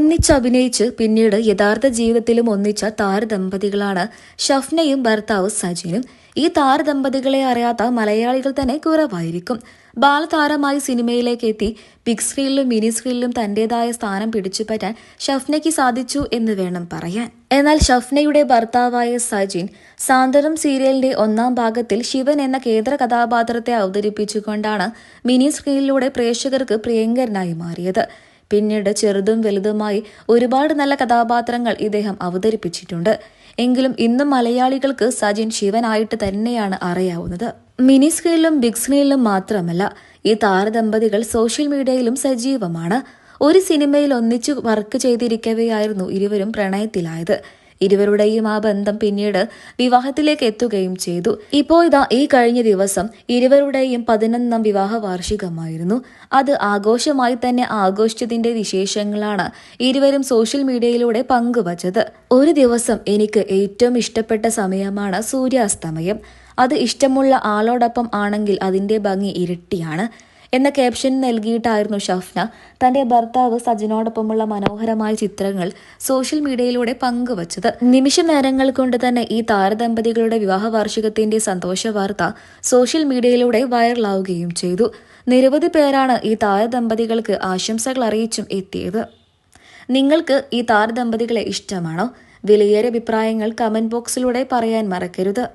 ഒന്നിച്ചഭിനയിച്ച് പിന്നീട് യഥാർത്ഥ ജീവിതത്തിലും ഒന്നിച്ച താരദമ്പതികളാണ് ഷഫ്നയും ഭർത്താവ് സജിനും. ഈ താരദമ്പതികളെ അറിയാത്ത മലയാളികൾ തന്നെ കുറവായിരിക്കും. ബാലതാരമായി സിനിമയിലേക്ക് എത്തി ബിഗ് സ്ക്രീനിലും മിനി സ്ക്രീനിലും തന്റേതായ സ്ഥാനം പിടിച്ചുപറ്റാൻ ഷഫ്നയ്ക്ക് സാധിച്ചു എന്ന് വേണം പറയാൻ. എന്നാൽ ഷഫ്നയുടെ ഭർത്താവായ സജിൻ സാന്ത്വനം സീരിയലിന്റെ ഒന്നാം ഭാഗത്തിൽ ശിവൻ എന്ന കേന്ദ്ര കഥാപാത്രത്തെ അവതരിപ്പിച്ചുകൊണ്ടാണ് മിനി സ്ക്രീനിലൂടെ പ്രേക്ഷകർക്ക് പ്രിയങ്കരനായി മാറിയത്. പിന്നീട് ചെറുതും വലുതുമായി ഒരുപാട് നല്ല കഥാപാത്രങ്ങൾ ഇദ്ദേഹം അവതരിപ്പിച്ചിട്ടുണ്ട്. എങ്കിലും ഇന്നും മലയാളികൾക്ക് സജിൻ ശിവനായിട്ട് തന്നെയാണ് അറിയാവുന്നത്. മിനി സ്ക്രീനിലും ബിഗ് സ്ക്രീനിലും മാത്രമല്ല ഈ താരദമ്പതികൾ സോഷ്യൽ മീഡിയയിലും സജീവമാണ്. ഒരു സിനിമയിൽ ഒന്നിച്ചു വർക്ക് ചെയ്തിരിക്കവെയായിരുന്നു ഇരുവരും പ്രണയത്തിലായത്. ഇരുവരുടെയും ആ ബന്ധം പിന്നീട് വിവാഹത്തിലേക്ക് എത്തുകയും ചെയ്തു. ഇപ്പോ ഇതാ ഈ കഴിഞ്ഞ ദിവസം ഇരുവരുടെയും പതിനൊന്നാം വിവാഹ വാർഷികമായിരുന്നു. അത് ആഘോഷമായി തന്നെ ആഘോഷിച്ചതിന്റെ വിശേഷങ്ങളാണ് ഇരുവരും സോഷ്യൽ മീഡിയയിലൂടെ പങ്കുവച്ചത്. ഒരു ദിവസം എനിക്ക് ഏറ്റവും ഇഷ്ടപ്പെട്ട സമയമാണ് സൂര്യാസ്തമയം. അത് ഇഷ്ടമുള്ള ആളോടൊപ്പം ആണെങ്കിൽ അതിന്റെ ഭംഗി ഇരട്ടിയാണ്. എന്ന ക്യാപ്ഷൻ നൽകിയിട്ടായിരുന്നു ഷഫ്ന. തന്റെ ഭർത്താവ് സജിനോടൊപ്പമുള്ള മനോഹരമായ ചിത്രങ്ങൾ സോഷ്യൽ മീഡിയയിലൂടെ പങ്കുവച്ചത്. നിമിഷ നേരങ്ങൾ കൊണ്ട് തന്നെ ഈ താരദമ്പതികളുടെ വിവാഹ വാർഷികത്തിന്റെ സന്തോഷ വാർത്ത സോഷ്യൽ മീഡിയയിലൂടെ വൈറലാവുകയും ചെയ്തു. നിരവധി പേരാണ് ഈ താരദമ്പതികൾക്ക് ആശംസകൾ അറിയിച്ചും എത്തിയത്. നിങ്ങൾക്ക് ഈ താരദമ്പതികളെ ഇഷ്ടമാണോ? വിലയേറെ അഭിപ്രായങ്ങൾ കമന്റ് ബോക്സിലൂടെ പറയാൻ മറക്കരുത്.